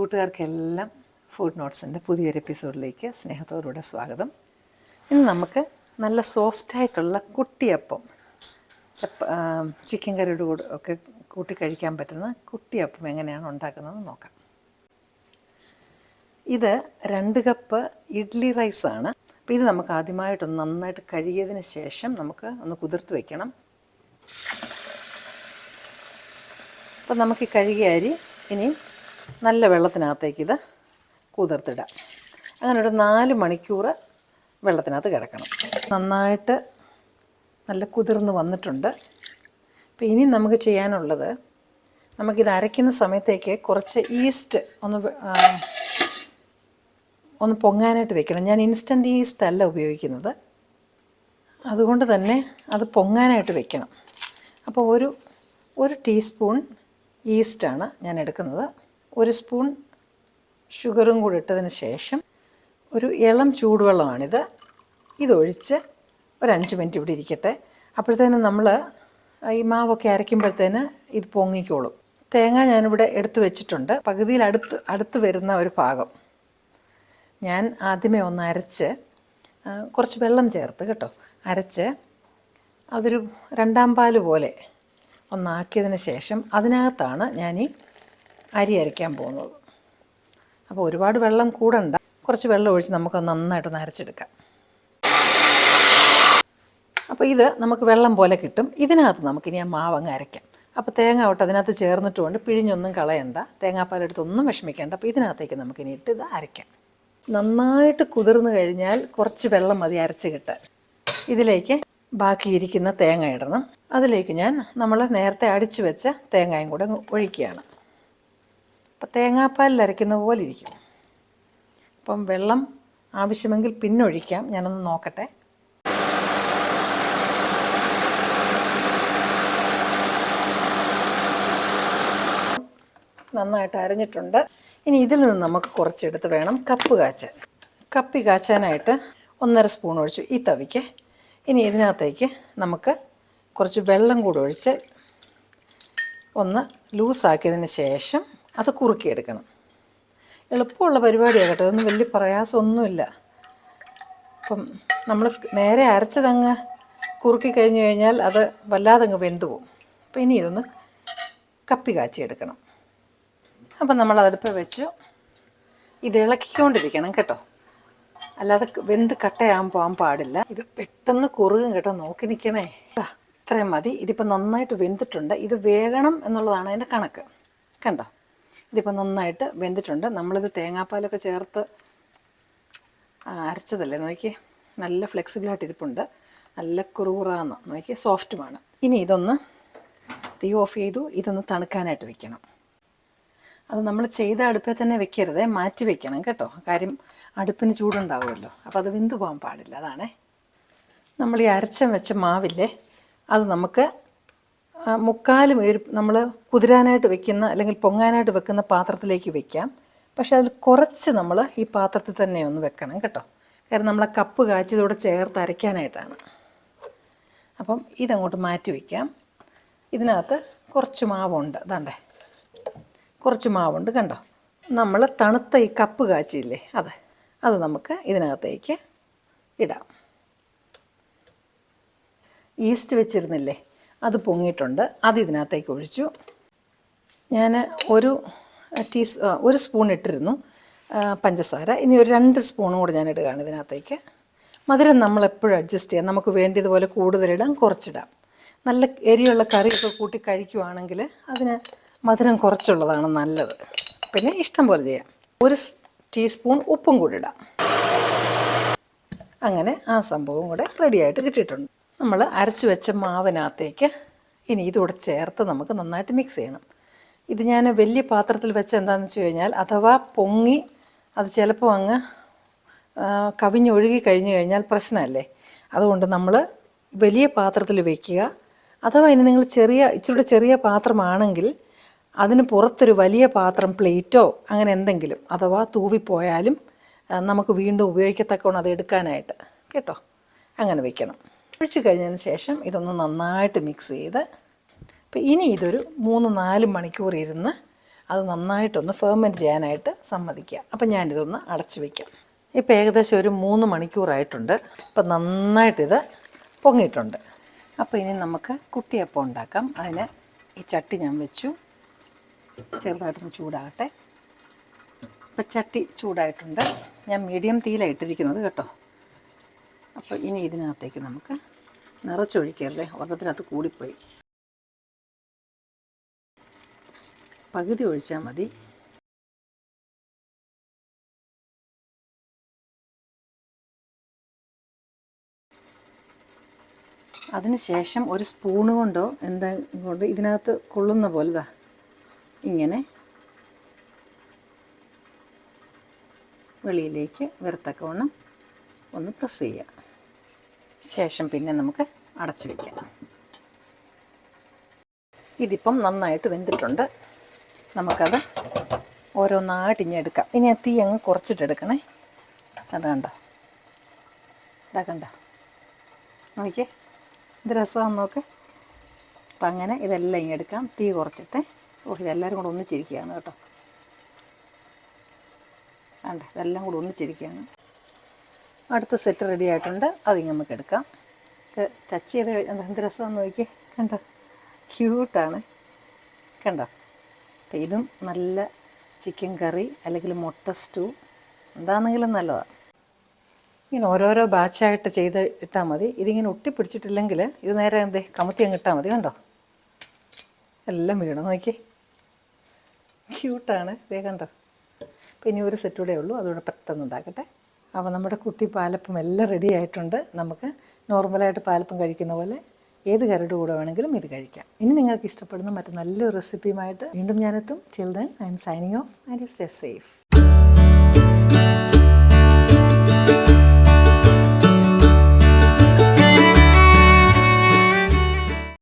കൂട്ടുകാർക്കെല്ലാം food നോട്ട്സിന്റെ പുതിയൊരു എപ്പിസോഡിലേക്ക് സ്നേഹത്തോടുകൂടെ സ്വാഗതം. ഇന്ന് നമുക്ക് നല്ല സോഫ്റ്റായിട്ടുള്ള കുട്ടിയപ്പം ചിക്കൻ കറിയുടെ കൂടെ ഒക്കെ കൂട്ടി കഴിക്കാൻ പറ്റുന്ന കുട്ടിയപ്പം എങ്ങനെയാണ് ഉണ്ടാക്കുന്നത് നോക്കാം. ഇത് രണ്ട് കപ്പ് ഇഡ്ലി റൈസാണ് അപ്പോൾ ഇത് നമുക്ക് ആദ്യമായിട്ടൊന്ന് നന്നായിട്ട് കഴുകിയതിന് ശേഷം നമുക്ക് ഒന്ന് കുതിർത്ത് വെക്കണം. അപ്പം നമുക്ക് ഈ കഴുകിയ അരി ഇനി നല്ല വെള്ളത്തിനകത്തേക്ക് ഇത് കുതിർത്തിടാം. അങ്ങനെ ഒരു നാല് മണിക്കൂർ വെള്ളത്തിനകത്ത് കിടക്കണം. നന്നായിട്ട് നല്ല കുതിർന്ന് വന്നിട്ടുണ്ട്. അപ്പോൾ ഇനി നമുക്ക് ചെയ്യാനുള്ളത് നമുക്കിത് അരയ്ക്കുന്ന സമയത്തേക്ക് കുറച്ച് ഈസ്റ്റ് ഒന്ന് ഒന്ന് പൊങ്ങാനായിട്ട് വെക്കണം. ഞാൻ ഇൻസ്റ്റന്റ് ഈസ്റ്റ് അല്ല ഉപയോഗിക്കുന്നത്. അതുകൊണ്ട് തന്നെ അത് പൊങ്ങാനായിട്ട് വെക്കണം. അപ്പോൾ ഒരു ഒരു ടീസ്പൂൺ ഈസ്റ്റാണ് ഞാൻ എടുക്കുന്നത്. ഒരു സ്പൂൺ ഷുഗറും കൂടി ഇട്ടതിന് ശേഷം ഒരു ഇളം ചൂടുവെള്ളമാണിത്. ഇതൊഴിച്ച് ഒരു അഞ്ച് മിനിറ്റ് ഇവിടെ ഇരിക്കട്ടെ. അപ്പോഴത്തേനും നമ്മൾ ഈ മാവൊക്കെ അരയ്ക്കുമ്പോഴത്തേന് ഇത് പൊങ്ങിക്കോളും. തേങ്ങ ഞാനിവിടെ എടുത്തു വെച്ചിട്ടുണ്ട്. പകുതിയിൽ അടുത്ത് അടുത്ത് വരുന്ന ഒരു ഭാഗം ഞാൻ ആദ്യമേ ഒന്ന് അരച്ച് കുറച്ച് വെള്ളം ചേർത്ത് കേട്ടോ. അരച്ച് അതൊരു രണ്ടാം പാൽ പോലെ ഒന്നാക്കിയതിന് ശേഷം അതിനകത്താണ് ഞാൻ ഈ അരി അരയ്ക്കാൻ പോകുന്നത്. അപ്പോൾ ഒരുപാട് വെള്ളം കൂടണ്ട. കുറച്ച് വെള്ളം ഒഴിച്ച് നമുക്ക് നന്നായിട്ടൊന്ന് അരച്ചെടുക്കാം. അപ്പോൾ ഇത് നമുക്ക് വെള്ളം പോലെ കിട്ടും. ഇതിനകത്ത് നമുക്കിനി ആ മാവ് അങ്ങ് അരയ്ക്കാം. അപ്പോൾ തേങ്ങ ഒട്ട് അതിനകത്ത് ചേർന്നിട്ടുകൊണ്ട് പിഴിഞ്ഞൊന്നും കളയണ്ട. തേങ്ങാപ്പാലെടുത്ത് ഒന്നും വിഷമിക്കേണ്ട. അപ്പോൾ ഇതിനകത്തേക്ക് നമുക്കിനി ഇട്ട് ഇത് അരയ്ക്കാം. നന്നായിട്ട് കുതിർന്നു കഴിഞ്ഞാൽ കുറച്ച് വെള്ളം മതി അരച്ച് കിട്ടാൻ. ഇതിലേക്ക് ബാക്കിയിരിക്കുന്ന തേങ്ങ ഇടണം. അതിലേക്ക് ഞാൻ നമ്മൾ നേരത്തെ അടിച്ചു വെച്ച തേങ്ങയും കൂടെ ഒഴിക്കുകയാണ്. അപ്പം തേങ്ങാപ്പാലിൽ അരയ്ക്കുന്ന പോലെ ഇരിക്കും. അപ്പം വെള്ളം ആവശ്യമെങ്കിൽ പിന്നൊഴിക്കാം ഞാനൊന്ന് നോക്കട്ടെ. നന്നായിട്ട് അരഞ്ഞിട്ടുണ്ട്. ഇനി ഇതിൽ നിന്ന് നമുക്ക് കുറച്ചെടുത്ത് വേണം കപ്പ് കാച്ചാൻ. കപ്പി കാച്ചാനായിട്ട് ഒന്നര സ്പൂൺ ഒഴിച്ചു ഈ തവിക്ക്. ഇനി ഇതിനകത്തേക്ക് നമുക്ക് കുറച്ച് വെള്ളം കൂടി ഒഴിച്ച് ഒന്ന് ലൂസാക്കിയതിന് ശേഷം അത് കുറുക്കിയെടുക്കണം. എളുപ്പമുള്ള പരിപാടിയാണ് കേട്ടോ ഒന്നും വലിയ പ്രയാസമൊന്നുമില്ല. അപ്പം നമ്മൾ നേരെ അരച്ചതങ്ങ് കുറുക്കി കഴിഞ്ഞു കഴിഞ്ഞാൽ അത് വല്ലാതങ്ങ് വെന്തു പോകും അപ്പം ഇനി ഇതൊന്ന് കപ്പി കാച്ചിയെടുക്കണം. അപ്പം നമ്മൾ അടുപ്പ് വെച്ച് ഇത് ഇളക്കിക്കൊണ്ടിരിക്കണം കേട്ടോ. അല്ലാതെ വെന്ത് കട്ടയാകാൻ പോകാൻ പാടില്ല. ഇത് പെട്ടെന്ന് കുറുകും കേട്ടോ. നോക്കി നിൽക്കണേ. ഇത്രയും മതി. ഇതിപ്പോൾ നന്നായിട്ട് വെന്തിട്ടുണ്ട്. ഇത് വേകണം എന്നുള്ളതാണ് അതിന്റെ കണക്ക്. കണ്ടോ? ഇതിപ്പോൾ നന്നായിട്ട് വെന്തിട്ടുണ്ട്. നമ്മളിത് തേങ്ങാപ്പാലൊക്കെ ചേർത്ത് അരച്ചതല്ലേ നോക്കി? നല്ല ഫ്ലെക്സിബിളായിട്ട് ഇരിപ്പുണ്ട്. നല്ല കുറുകുറാന്ന് നോക്കി. സോഫ്റ്റുമാണ്. ഇനി ഇതൊന്ന് തീ ഓഫ് ചെയ്തു ഇതൊന്ന് തണുക്കാനായിട്ട് വെക്കണം. അത് നമ്മൾ ചെയ്ത അടുപ്പിൽ തന്നെ വെക്കരുതേ മാറ്റി വെക്കണം കേട്ടോ. കാര്യം അടുപ്പിന് ചൂടുണ്ടാവുമല്ലോ. അപ്പോൾ അത് വെന്തു പോകാൻ പാടില്ല. അതാണേ. നമ്മൾ ഈ അരച്ചം വെച്ച മാവില്ലേ അത് നമുക്ക് മുക്കാലും ഒരു നമ്മൾ കുതിരാനായിട്ട് വെക്കുന്ന അല്ലെങ്കിൽ പൊങ്ങാനായിട്ട് വെക്കുന്ന പാത്രത്തിലേക്ക് വെക്കാം. പക്ഷെ അതിൽ കുറച്ച് നമ്മൾ ഈ പാത്രത്തിൽ തന്നെ ഒന്ന് വെക്കണം കേട്ടോ. കാരണം നമ്മൾ കപ്പ് കാച്ചിയതോടെ ചേർത്ത് അരയ്ക്കാനായിട്ടാണ്. അപ്പം ഇതങ്ങോട്ട് മാറ്റി വയ്ക്കാം ഇതിനകത്ത് കുറച്ച് മാവുണ്ട്. അതാണ്ടേ കുറച്ച് മാവുണ്ട് കണ്ടോ? നമ്മൾ തണുത്ത ഈ കപ്പ് കാച്ചിയില്ലേ അത്. അത് നമുക്ക് ഇതിനകത്തേക്ക് ഇടാം. ഈസ്റ്റ് വെച്ചിരുന്നില്ലേ? അത് പൊങ്ങിയിട്ടുണ്ട്. അത് ഇതിനകത്തേക്ക് ഒഴിച്ചു. ഞാൻ ഒരു ടീസ് ഒരു സ്പൂൺ ഇട്ടിരുന്നു പഞ്ചസാര. ഇനി ഒരു രണ്ട് സ്പൂണും കൂടെ ഞാൻ ഇടുകയാണ് ഇതിനകത്തേക്ക്. മധുരം നമ്മൾ എപ്പോഴും അഡ്ജസ്റ്റ് ചെയ്യാം. നമുക്ക് വേണ്ടിയതുപോലെ കൂടുതലിടാം കുറച്ചിടാം. നല്ല എരിയുള്ള കറിയൊക്കെ കൂട്ടി കഴിക്കുവാണെങ്കിൽ അതിന് മധുരം കുറച്ചുള്ളതാണ് നല്ലത്. പിന്നെ ഇഷ്ടം പോലെ ചെയ്യാം. ഒരു ടീസ്പൂൺ ഉപ്പും കൂടി ഇടാം. അങ്ങനെ ആ സംഭവം കൂടെ റെഡിയായിട്ട് കിട്ടിയിട്ടുണ്ട്. നമ്മൾ അരച്ച് വെച്ച മാവിനകത്തേക്ക് ഇനി ഇതുകൂടെ ചേർത്ത് നമുക്ക് നന്നായിട്ട് മിക്സ് ചെയ്യണം. ഇത് ഞാൻ വലിയ പാത്രത്തിൽ വെച്ച് എന്താണെന്ന് വെച്ച് കഴിഞ്ഞാൽ അഥവാ പൊങ്ങി അത് ചിലപ്പോൾ അങ്ങ് കവിഞ്ഞൊഴുകി കഴിഞ്ഞു കഴിഞ്ഞാൽ പ്രശ്നമല്ലേ? അതുകൊണ്ട് നമ്മൾ വലിയ പാത്രത്തിൽ വയ്ക്കുക അഥവാ ഇനി നിങ്ങൾ ചെറിയ ഇച്ചിരി ചെറിയ പാത്രമാണെങ്കിൽ അതിന് പുറത്തൊരു വലിയ പാത്രം പ്ലേറ്റോ അങ്ങനെ എന്തെങ്കിലും അഥവാ തൂവിപ്പോയാലും നമുക്ക് വീണ്ടും ഉപയോഗിക്കത്തക്കോണം അത് എടുക്കാനായിട്ട്. കേട്ടോ? അങ്ങനെ വെക്കണം. ഒഴിച്ച് കഴിഞ്ഞതിന് ശേഷം ഇതൊന്ന് നന്നായിട്ട് മിക്സ് ചെയ്ത് അപ്പോൾ ഇനി ഇതൊരു മൂന്ന് നാല് മണിക്കൂർ ഇരുന്ന് അത് നന്നായിട്ടൊന്ന് ഫെർമെന്റ് ചെയ്യാനായിട്ട് സമ്മതിക്കുക. അപ്പം ഞാനിതൊന്ന് അടച്ചു വയ്ക്കാം ഇപ്പോൾ ഏകദേശം ഒരു മൂന്ന് മണിക്കൂറായിട്ടുണ്ട്. അപ്പം നന്നായിട്ടിത് പൊങ്ങിയിട്ടുണ്ട്. അപ്പോൾ ഇനി നമുക്ക് കുട്ടിയപ്പം ഉണ്ടാക്കാം. അതിന് ഈ ചട്ടി ഞാൻ വെച്ചു. ചെറുതായിട്ടൊന്ന് ചൂടാകട്ടെ. ഇപ്പം ചട്ടി ചൂടായിട്ടുണ്ട്. ഞാൻ മീഡിയം തീയിലാണ് ഇട്ടിരിക്കുന്നത് കേട്ടോ. അപ്പോൾ ഇനി ഇതിനകത്തേക്ക് നമുക്ക് നിറച്ചൊഴിക്കരുത് ഒരെണ്ണത്തിനകത്ത് കൂടിപ്പോയി. പകുതി ഒഴിച്ചാൽ മതി. അതിന് ശേഷം ഒരു സ്പൂണ് കൊണ്ടോ എന്താ കൊണ്ട് ഇതിനകത്ത് കൊള്ളുന്ന പോലെതാ ഇങ്ങനെ വെളിയിലേക്ക് വരത്തക്കവണ്ണം ഒന്ന് പ്രസ് ചെയ്യുക. ശേഷം പിന്നെ നമുക്ക് അടച്ചു വയ്ക്കാം ഇതിപ്പം നന്നായിട്ട് വെന്തിട്ടുണ്ട്. നമുക്കത് ഓരോന്നായിട്ട് ഇനി എടുക്കാം. ഇനി തീ അങ്ങ് കുറച്ചിട്ടെടുക്കണേ അത് കണ്ടോ? ഇതാ കണ്ടോ? നോക്കിയേ. ഇത് രസമാണെന്ന് നോക്ക്. അപ്പം അങ്ങനെ ഇതെല്ലാം ഇങ്ങനെ എടുക്കാം. തീ കുറച്ചിട്ട്. ഓ ഇതെല്ലാവരും കൂടെ ഒന്നിച്ചിരിക്കുകയാണ് കേട്ടോ. വേണ്ട ഇതെല്ലാം കൂടെ ഒന്നിച്ചിരിക്കുകയാണ്. അടുത്ത സെറ്റ് റെഡി ആയിട്ടുണ്ട്. അതിങ്ങ് നമുക്ക് എടുക്കാം. ടച്ച് ചെയ്ത് എന്താ രസമാണെന്ന് നോക്കി കണ്ടോ? ക്യൂട്ടാണ് കണ്ടോ? അപ്പം ഇതും നല്ല ചിക്കൻ കറി അല്ലെങ്കിൽ മുട്ട സ്റ്റൂ എന്താണെങ്കിലും നല്ലതാണ് ഇങ്ങനെ ഓരോരോ ബാച്ചായിട്ട് ചെയ്ത് ഇട്ടാൽ മതി. ഇതിങ്ങനെ ഒട്ടിപ്പിടിച്ചിട്ടില്ലെങ്കിൽ ഇത് നേരെ എന്തേ കമത്തി അങ്ങ് ഇട്ടാൽ മതി. കണ്ടോ? എല്ലാം വീണു. നോക്കി ക്യൂട്ടാണ് ഇതേ കണ്ടോ? അപ്പോൾ ഇനി ഒരു സെറ്റ് കൂടെ ഉള്ളൂ. അതുകൂടെ പെട്ടെന്ന് ഉണ്ടാക്കട്ടെ. അപ്പോൾ നമ്മുടെ കുട്ടി പാലപ്പം എല്ലാം റെഡി ആയിട്ടുണ്ട്. നമുക്ക് നോർമലായിട്ട് പാലപ്പം കഴിക്കുന്ന പോലെ ഏത് കറിയുടെ കൂടെ വേണമെങ്കിലും ഇത് കഴിക്കാം. ഇനി നിങ്ങൾക്ക് ഇഷ്ടപ്പെടുന്ന മറ്റു നല്ലൊരു റെസിപ്പിയുമായിട്ട് വീണ്ടും ഞാനെത്തും. Children I'm signing off and you stay safe